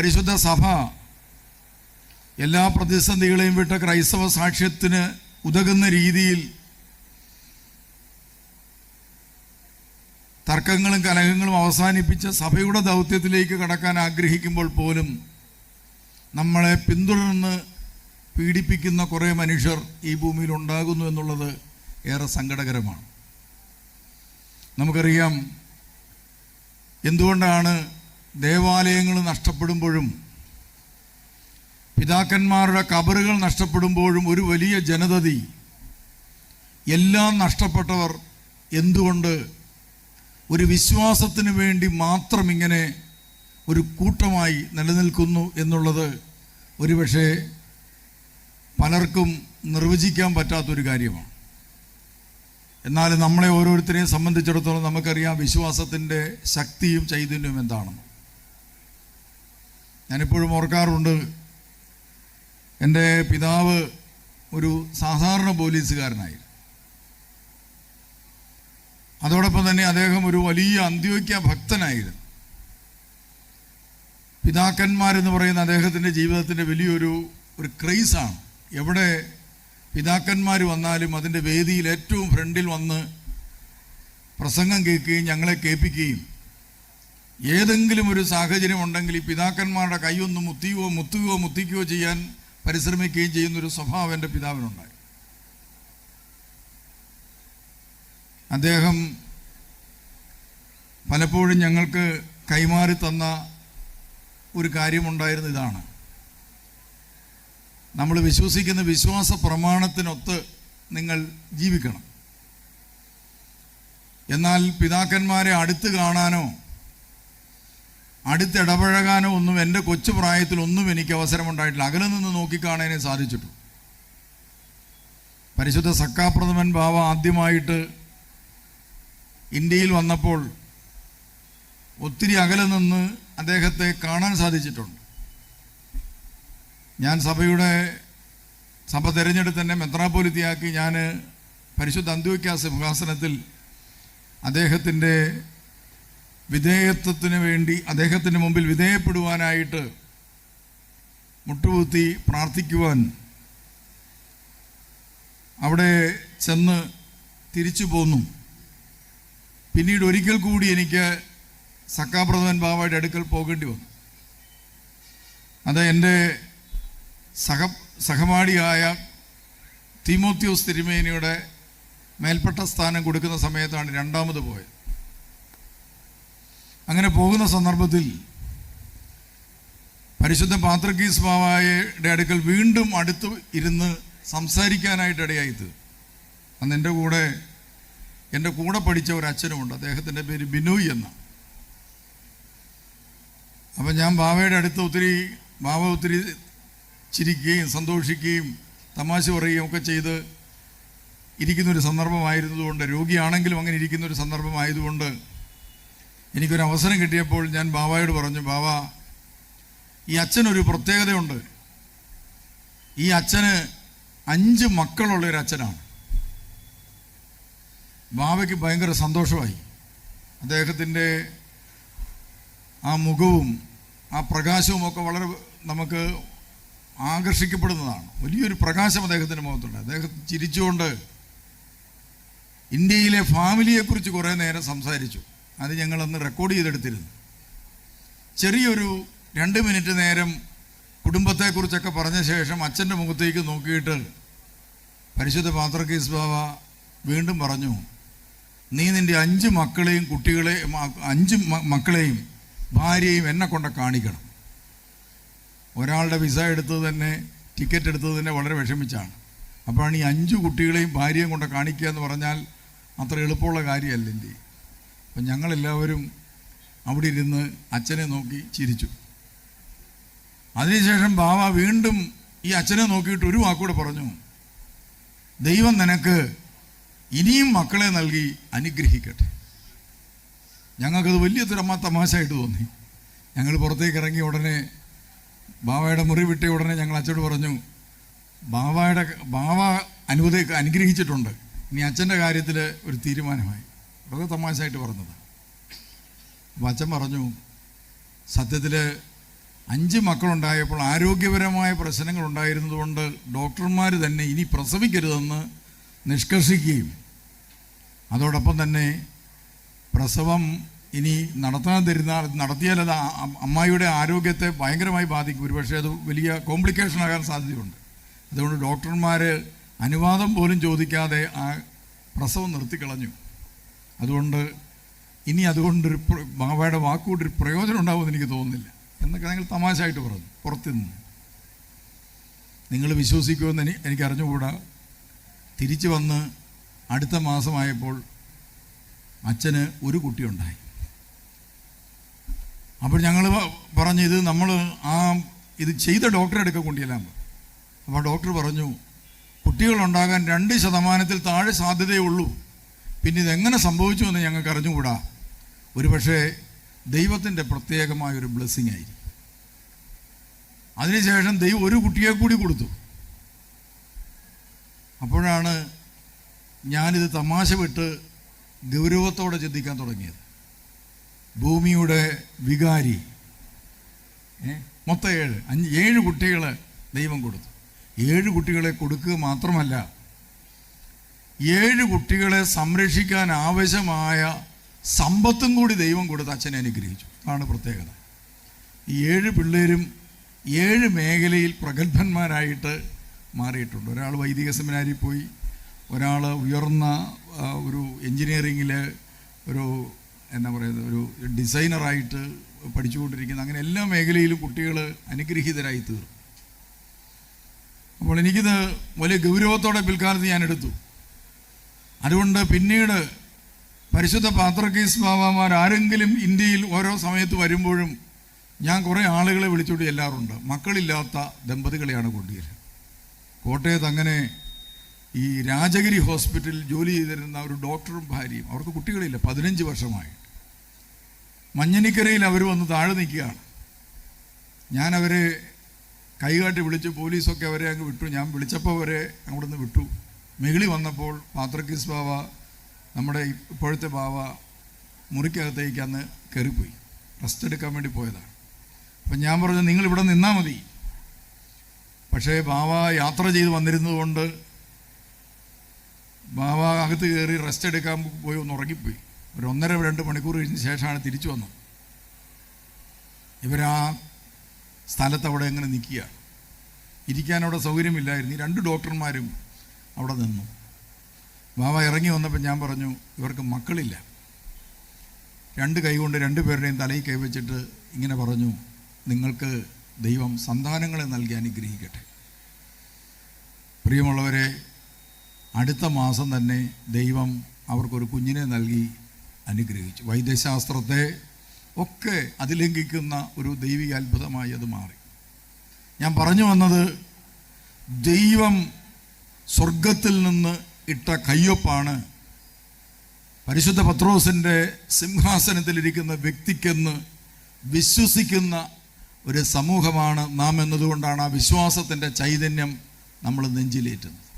പരിശുദ്ധ സഭ എല്ലാ പ്രതിസന്ധികളെയും വിട്ട ക്രൈസ്തവ സാക്ഷ്യത്തിന് ഉതകുന്ന രീതിയിൽ തർക്കങ്ങളും കലഹങ്ങളും അവസാനിപ്പിച്ച് സഭയുടെ ദൗത്യത്തിലേക്ക് കടക്കാൻ ആഗ്രഹിക്കുമ്പോൾ പോലും നമ്മളെ പിന്തുടർന്ന് പീഡിപ്പിക്കുന്ന കുറേ മനുഷ്യർ ഈ ഭൂമിയിൽ ഉണ്ടാകുന്നു എന്നുള്ളത് ഏറെ സങ്കടകരമാണ്. നമുക്കറിയാം എന്തുകൊണ്ടാണ് ദേവാലയങ്ങൾ നഷ്ടപ്പെടുമ്പോഴും പിതാക്കന്മാരുടെ കബറുകൾ നഷ്ടപ്പെടുമ്പോഴും ഒരു വലിയ ജനതതി. എല്ലാം നഷ്ടപ്പെട്ടവർ എന്തുകൊണ്ട് ഒരു വിശ്വാസത്തിന് വേണ്ടി മാത്രം ഇങ്ങനെ ഒരു കൂട്ടമായി നിലനിൽക്കുന്നു എന്നുള്ളത് ഒരുപക്ഷെ പലർക്കും നിർവചിക്കാൻ പറ്റാത്തൊരു കാര്യമാണ്. എന്നാൽ നമ്മളെ ഓരോരുത്തരെയും സംബന്ധിച്ചിടത്തോളം നമുക്കറിയാം വിശ്വാസത്തിന്റെ ശക്തിയും ചൈതന്യവും എന്താണെന്ന്. ഞാനിപ്പോഴും ഓർക്കാറുണ്ട്. എന്റെ പിതാവ് ഒരു സാധാരണ പോലീസുകാരനായിരുന്നു അതോടൊപ്പം തന്നെ അദ്ദേഹം ഒരു വലിയ അന്ത്യോക്യ ഭക്തനായിരുന്നു. പിതാക്കന്മാരെന്ന് പറയുന്ന അദ്ദേഹത്തിന്റെ ജീവിതത്തിന്റെ വലിയൊരു ഒരു ക്രൈസാണ്. എവിടെ പിതാക്കന്മാർ വന്നാലും അതിന്റെ വേദിയിൽ ഏറ്റവും ഫ്രണ്ടിൽ വന്ന് പ്രസംഗം കേൾക്കുകയും ഞങ്ങളെ കേൾപ്പിക്കുകയും ഏതെങ്കിലും ഒരു സാഹചര്യം ഉണ്ടെങ്കിൽ ഈ പിതാക്കന്മാരുടെ കൈയൊന്ന് മുത്തിയോ മുത്തുകയോ മുത്തിക്കുകയോ ചെയ്യാൻ പരിശ്രമിക്കുകയും ചെയ്യുന്നൊരു സ്വഭാവം എന്റെ പിതാവിനുണ്ടായി. അദ്ദേഹം പലപ്പോഴും ഞങ്ങൾക്ക് കൈമാറി തന്ന ഒരു കാര്യമുണ്ടായിരുന്ന ഇതാണ്. നമ്മൾ വിശ്വസിക്കുന്ന വിശ്വാസ പ്രമാണത്തിനൊത്ത് നിങ്ങൾ ജീവിക്കണം. എന്നാൽ പിതാക്കന്മാരെ അടുത്ത് കാണാനോ അടുത്തിടപഴകാനോ ഒന്നും എന്റെ കൊച്ചു പ്രായത്തിൽ ഒന്നും എനിക്ക് അവസരമുണ്ടായിട്ടില്ല. അകലെ നിന്ന് നോക്കിക്കാണാനേ സാധിച്ചിട്ടു. പരിശുദ്ധ സക്കാപ്രഥമൻ ബാവ ആദ്യമായിട്ട് ഇന്ത്യയിൽ വന്നപ്പോൾ ഒത്തിരി അകലെ നിന്ന് അദ്ദേഹത്തെ കാണാൻ സാധിച്ചിട്ടുണ്ട്. ഞാൻ സഭയുടെ സഭ തിരഞ്ഞെടുത്ത് തന്നെ മെത്രാപോലിത്തിയാക്കി ഞാൻ പരിശുദ്ധ അന്ത്യോക്യ സിംഹാസനത്തിൽ അദ്ദേഹത്തിന്റെ വിധേയത്വത്തിന് വേണ്ടി അദ്ദേഹത്തിന്റെ മുമ്പിൽ വിധേയപ്പെടുവാനായിട്ട് മുട്ടുകുത്തി പ്രാർത്ഥിക്കുവാൻ അവിടെ ചെന്ന് തിരിച്ചു പോന്നു. പിന്നീട് ഒരിക്കൽ കൂടി എനിക്ക് സക്കാപ്രഥമൻ ബാബയുടെ അടുക്കൽ പോകേണ്ടി വന്നു. അത് എന്റെ സഹ സഹപാഠിയായ തീമോത്യോസ് തിരുമേനിയുടെ മേൽപ്പെട്ട സ്ഥാനം കൊടുക്കുന്ന സമയത്താണ് രണ്ടാമത് പോയത്. അങ്ങനെ പോകുന്ന സന്ദർഭത്തിൽ പരിശുദ്ധ പാത്രക്കീസ് ബാവായയുടെ അടുക്കൽ വീണ്ടും അടുത്ത് ഇരുന്ന് സംസാരിക്കാനായിട്ട് ഇടയായത് അന്ന് എന്റെ കൂടെ എന്റെ കൂടെ പഠിച്ച ഒരു അച്ഛനുമുണ്ട്. അദ്ദേഹത്തിന്റെ പേര് ബിനോയ് എന്ന. അപ്പം ഞാൻ ബാവയുടെ അടുത്ത് ഒത്തിരി ബാവ ഒത്തിരി ചിരിക്കുകയും സന്തോഷിക്കുകയും തമാശ പറയുകയും ഒക്കെ ചെയ്ത് ഇരിക്കുന്നൊരു സന്ദർഭമായിരുന്നതുകൊണ്ട് രോഗിയാണെങ്കിലും അങ്ങനെ ഇരിക്കുന്നൊരു സന്ദർഭമായതുകൊണ്ട് എനിക്കൊരു അവസരം കിട്ടിയപ്പോൾ ഞാൻ ബാബായോട് പറഞ്ഞു ബാബ ഈ അച്ഛനൊരു പ്രത്യേകതയുണ്ട്. ഈ അച്ഛന് അഞ്ച് മക്കളുള്ള ഒരു അച്ഛനാണ്. ബാബയ്ക്ക് ഭയങ്കര സന്തോഷമായി. അദ്ദേഹത്തിന്റെ ആ മുഖവും ആ പ്രകാശവും ഒക്കെ വളരെ നമുക്ക് ആകർഷിക്കപ്പെടുന്നതാണ്. വലിയൊരു പ്രകാശം അദ്ദേഹത്തിന്റെ മുഖത്തുണ്ട്. അദ്ദേഹം ചിരിച്ചുകൊണ്ട് ഇന്ത്യയിലെ ഫാമിലിയെക്കുറിച്ച് കുറേ നേരം സംസാരിച്ചു. അത് ഞങ്ങളന്ന് റെക്കോർഡ് ചെയ്തെടുത്തിരുന്നു. ചെറിയൊരു രണ്ട് മിനിറ്റ് നേരം കുടുംബത്തെക്കുറിച്ചൊക്കെ പറഞ്ഞ ശേഷം അച്ഛന്റെ മുഖത്തേക്ക് നോക്കിയിട്ട് പരിശുദ്ധ പാത്രക്കീസ് ബാബ വീണ്ടും പറഞ്ഞു നീ നിന്റെ അഞ്ച് മക്കളെയും കുട്ടികളെ അഞ്ച് മക്കളെയും ഭാര്യയും എന്നെ കൊണ്ട് കാണിക്കണം. ഒരാളുടെ വിസ എടുത്തത് തന്നെ ടിക്കറ്റ് എടുത്തത് തന്നെ വളരെ വിഷമിച്ചാണ്. അപ്പോഴാണ് ഈ അഞ്ച് കുട്ടികളെയും ഭാര്യയും കൊണ്ട് കാണിക്കുക എന്ന് പറഞ്ഞാൽ അത്ര എളുപ്പമുള്ള കാര്യമല്ല അപ്പം ഞങ്ങളെല്ലാവരും അവിടെ ഇരുന്ന് അച്ഛനെ നോക്കി ചിരിച്ചു. അതിനുശേഷം ബാവ വീണ്ടും ഈ അച്ഛനെ നോക്കിയിട്ട് ഒരു വാക്കൂടെ പറഞ്ഞു ദൈവം നിനക്ക് ഇനിയും മക്കളെ നൽകി അനുഗ്രഹിക്കട്ടെ. ഞങ്ങൾക്കത് വലിയ തുരമ്മ തമാശയായിട്ട് തോന്നി. ഞങ്ങൾ പുറത്തേക്ക് ഇറങ്ങിയ ഉടനെ ബാവയുടെ മുറി വിട്ട ഉടനെ ഞങ്ങൾ അച്ഛനോട് പറഞ്ഞു ബാവയുടെ ബാവ അനുവദ അനുഗ്രഹിച്ചിട്ടുണ്ട്. ഇനി അച്ഛന്റെ കാര്യത്തിൽ ഒരു തീരുമാനമായി. വളരെ തമാശയായിട്ട് പറഞ്ഞത്. അപ്പം അച്ഛൻ പറഞ്ഞു സത്യത്തിൽ അഞ്ച് മക്കളുണ്ടായപ്പോൾ ആരോഗ്യപരമായ പ്രശ്നങ്ങൾ ഉണ്ടായിരുന്നതുകൊണ്ട് ഡോക്ടർമാർ തന്നെ ഇനി പ്രസവിക്കരുതെന്ന് നിഷ്കർഷിക്കുകയും അതോടൊപ്പം തന്നെ പ്രസവം ഇനി നടത്താൻ തരുന്ന നടത്തിയാൽ അത് അമ്മായിയുടെ ആരോഗ്യത്തെ ഭയങ്കരമായി ബാധിക്കും. ഒരുപക്ഷെ അത് വലിയ കോംപ്ലിക്കേഷൻ ആകാൻ സാധ്യതയുണ്ട്. അതുകൊണ്ട് ഡോക്ടർമാർ അനുവാദം പോലും ചോദിക്കാതെ ആ പ്രസവം നിർത്തിക്കളഞ്ഞു. അതുകൊണ്ട് ഇനി അതുകൊണ്ടൊരു ബാബയുടെ വാക്കുകൊണ്ടൊരു പ്രയോജനം ഉണ്ടാവുമെന്ന് എനിക്ക് തോന്നുന്നില്ല. എന്നൊക്കെ നിങ്ങൾ തമാശയായിട്ട് പറഞ്ഞു പുറത്തു നിന്ന് നിങ്ങൾ വിശ്വസിക്കുമെന്ന് എനി എനിക്ക് അറിഞ്ഞുകൂടാ തിരിച്ചു വന്ന് അടുത്ത മാസമായപ്പോൾ അച്ഛന് ഒരു കുട്ടിയുണ്ടായി. അപ്പോൾ ഞങ്ങൾ പറഞ്ഞു ഇത് നമ്മൾ ആ ഇത് ചെയ്ത ഡോക്ടറെ അടുക്ക കൊണ്ടുചെല്ലാൻ പറഞ്ഞു. അപ്പോൾ ഡോക്ടർ പറഞ്ഞു കുട്ടികളുണ്ടാകാൻ രണ്ട് ശതമാനത്തിൽ താഴെ സാധ്യതയുള്ളൂ പിന്നെ ഇതെങ്ങനെ സംഭവിച്ചു എന്ന് ഞങ്ങൾക്ക് അറിഞ്ഞുകൂടാ? ഒരുപക്ഷെ ദൈവത്തിന്റെ പ്രത്യേകമായ ഒരു ബ്ലെസ്സിങ് ആയിരിക്കും. അതിനുശേഷം ദൈവം ഒരു കുട്ടിയെ കൂടി കൊടുത്തു. അപ്പോഴാണ് ഞാനിത് തമാശ വിട്ട് ഗൗരവത്തോടെ ചിന്തിക്കാൻ തുടങ്ങിയത്. ഭൂമിയുടെ വികാരി? മൊത്തം ഏഴ് അഞ്ച് ഏഴ് കുട്ടികളെ ദൈവം കൊടുത്തു. ഏഴ് കുട്ടികളെ കൊടുക്കുക മാത്രമല്ല ഏഴ് കുട്ടികളെ സംരക്ഷിക്കാൻ ആവശ്യമായ സമ്പത്തും കൂടി ദൈവം കൊടുത്ത് അച്ഛനെ അനുഗ്രഹിച്ചു. അതാണ് പ്രത്യേകത. ഈ ഏഴ് പിള്ളേരും ഏഴ് മേഖലയിൽ പ്രഗത്ഭന്മാരായിട്ട് മാറിയിട്ടുണ്ട്. ഒരാൾ വൈദിക സെമിനാരിൽ പോയി ഒരാൾ ഉയർന്ന ഒരു എൻജിനീയറിങ്ങിൽ ഒരു എന്താ പറയുന്നത് ഒരു ഡിസൈനറായിട്ട് പഠിച്ചുകൊണ്ടിരിക്കുന്ന. അങ്ങനെ എല്ലാ മേഖലയിലും കുട്ടികൾ അനുഗ്രഹീതരായി തീർന്നു അപ്പോൾ എനിക്കിത് വലിയ ഗൗരവത്തോടെ പിൽക്കാലത്ത് ഞാൻ എടുത്തു. അതുകൊണ്ട് പിന്നീട് പരിശുദ്ധ പാത്രക്കീസ് ബാബാമാർ ആരെങ്കിലും ഇന്ത്യയിൽ ഓരോ സമയത്ത് വരുമ്പോഴും ഞാൻ കുറേ ആളുകളെ വിളിച്ചുകൊണ്ട് ചെല്ലാറുണ്ട്. മക്കളില്ലാത്ത ദമ്പതികളെയാണ് കൊണ്ടുവരിക. കോട്ടയത്ത് അങ്ങനെ ഈ രാജഗിരി ഹോസ്പിറ്റലിൽ ജോലി ചെയ്തിരുന്ന ഒരു ഡോക്ടറും ഭാര്യയും അവർക്ക് കുട്ടികളില്ല പതിനഞ്ച് വർഷമായി. മഞ്ഞനിക്കരയിൽ അവർ വന്ന് താഴെ നിൽക്കുകയാണ്. ഞാൻ അവരെ കൈകാട്ടി വിളിച്ച് പോലീസൊക്കെ അവരെ അങ്ങ് വിട്ടു. ഞാൻ വിളിച്ചപ്പോൾ അവരെ അവിടുന്ന് വിട്ടു. മെകിളി വന്നപ്പോൾ പാത്രക്കീസ് ബാവ നമ്മുടെ ഇപ്പോഴത്തെ ബാവ മുറിക്കകത്തേക്ക് അന്ന് കയറിപ്പോയി. റെസ്റ്റ് എടുക്കാൻ വേണ്ടി പോയതാണ്. അപ്പം ഞാൻ പറഞ്ഞു നിങ്ങൾ ഇവിടെ നിന്നാൽ മതി. പക്ഷേ ബാവ യാത്ര ചെയ്ത് വന്നിരുന്നതുകൊണ്ട് ബാവ അകത്ത് കയറി റെസ്റ്റ് എടുക്കാൻ പോയി ഒന്ന് ഉറങ്ങിപ്പോയി. ഒരു ഒന്നര രണ്ട് മണിക്കൂർ കഴിഞ്ഞ ശേഷമാണ് തിരിച്ചു വന്നത്. ഇവരാ സ്ഥലത്ത് അവിടെ എങ്ങനെ നിൽക്കുക ഇരിക്കാൻ അവിടെ സൗകര്യമില്ലായിരുന്നു. ഈ രണ്ട് ഡോക്ടർമാരും അവിടെ നിന്നു. ബാബ ഇറങ്ങി വന്നപ്പോൾ ഞാൻ പറഞ്ഞു ഇവർക്ക് മക്കളില്ല. രണ്ട് കൈ കൊണ്ട് രണ്ട് പേരുടെയും തലയിൽ കൈവച്ചിട്ട് ഇങ്ങനെ പറഞ്ഞു നിങ്ങൾക്ക് ദൈവം സന്താനങ്ങളെ നൽകി അനുഗ്രഹിക്കട്ടെ. പ്രിയമുള്ളവരെ അടുത്ത മാസം തന്നെ ദൈവം അവർക്കൊരു കുഞ്ഞിനെ നൽകി അനുഗ്രഹിച്ചു. വൈദ്യശാസ്ത്രത്തെ ഒക്കെ അതിലംഘിക്കുന്ന ഒരു ദൈവിക അത്ഭുതമായി അത് മാറി. ഞാൻ പറഞ്ഞു വന്നത് ദൈവം സ്വർഗത്തിൽ നിന്ന് ഇട്ട കയ്യൊപ്പാണ് പരിശുദ്ധ പത്രോസിന്റെ സിംഹാസനത്തിലിരിക്കുന്ന വ്യക്തിക്കെന്ന് വിശ്വസിക്കുന്ന ഒരു സമൂഹമാണ് നാം എന്നതുകൊണ്ടാണ് ആ വിശ്വാസത്തിന്റെ ചൈതന്യം നമ്മൾ നെഞ്ചിലേറ്റുന്നത്.